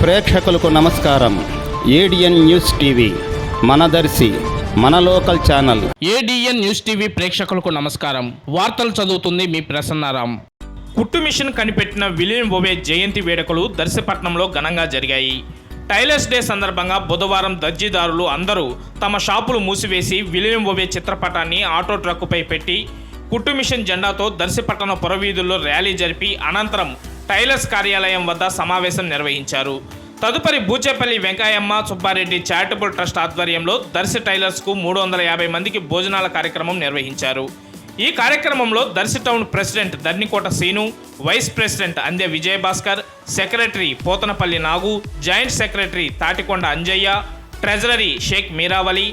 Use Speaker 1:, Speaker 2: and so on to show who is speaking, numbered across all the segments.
Speaker 1: ప్రేక్షకులకు నమస్కారం. ADN news TV మనదర్శి మన local channel.
Speaker 2: ADN news TV ప్రేక్షకులకు నమస్కారం. వార్తలు చదువుతుంది మీ ప్రసన్నారాం. కుట్టు మిషన్ కనిపెట్టిన విలియం ఒవే జయంతి వేడుకలు దర్శపట్నంలో ఘనంగా జరిగాయి. టైలర్స్ డే సందర్భంగా బుధవారం దర్జీదారులు అందరూ తమ షాపులు మూసివేసి విలియం ఒవే చిత్రపటాన్ని ఆటో ట్రక్కుపై పెట్టి కుట్టు మిషన్ జెండాతో దర్శపట్టణ పురవీధుల్లో ర్యాలీ జరిపి అనంతరం టైలర్స్ కార్యాలయం వద్ద సమావేశం నిర్వహించారు. తదుపరి బూచేపల్లి వెంకయ్యమ్మ సుబ్బారెడ్డి చారిటబుల్ ట్రస్ట్ ఆధ్వర్యంలో దర్శి టైలర్స్కు మూడు వందల యాభై మందికి భోజనాల కార్యక్రమం నిర్వహించారు. ఈ కార్యక్రమంలో Darsi town president Darnikota Seenu vice president Ande Vijayabhaskar secretary Pothanapalli Nagu joint secretary Tatikonda Anjaiah treasurer Sheikh Meeravali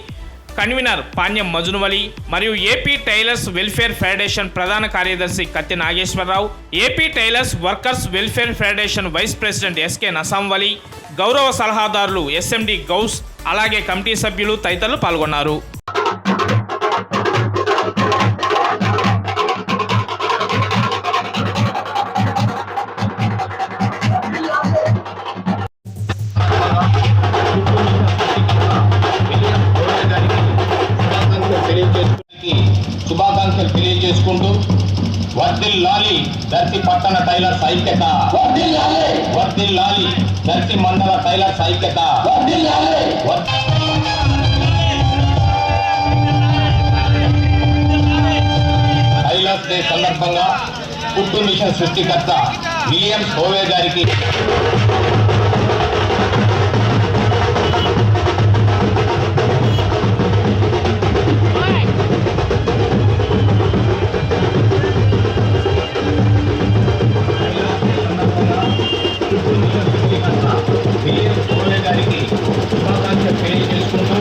Speaker 2: convener Panyam Majunuvali మరియు ఏపీ టైలర్స్ వెల్ఫేర్ ఫెడరేషన్ ప్రధాన కార్యదర్శి Katti Nageswararao AP tailors workers welfare federation vice president SK Nasamvali గౌరవ సలహాదారులు SMD Ghouse అలాగే committee సభ్యులు తదితరులు పాల్గొన్నారు.
Speaker 3: వర్దిల్ లాలి దర్శి పట్టణ టైలర్స్ ఐక్యత వర్దిల్ లాలి దర్శి మండల టైలర్స్ ఐక్యత వర్- టైలర్స్ డే సందర్భంగా కుట్టు మిషన్ సృష్టికర్త విలియం హోవే గారికి గారికి శుభాకాంక్షలు తెలియజేసుకుంటూ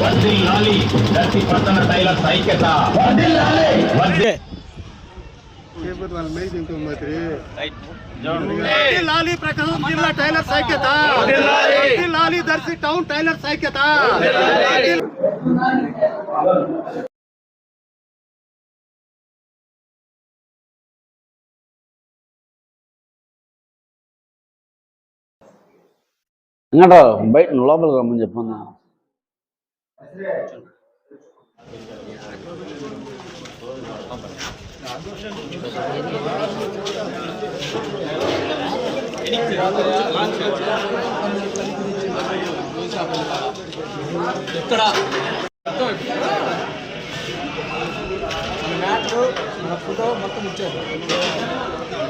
Speaker 3: వర్దిల్ లాలి దర్శి పట్టణ టైలర్స్ ఐక్యత వర్దిల్
Speaker 4: లాలి ప్రకాశం జిల్లా టైలర్ సైక్యత లాలి దర్శి టౌన్ టైలర్ సైక్యత
Speaker 5: ఇంకా బయట లోపలికి రమ్మని చెప్పాను ఇక్కడ. మన ఫోటో మొత్తం ఇచ్చారు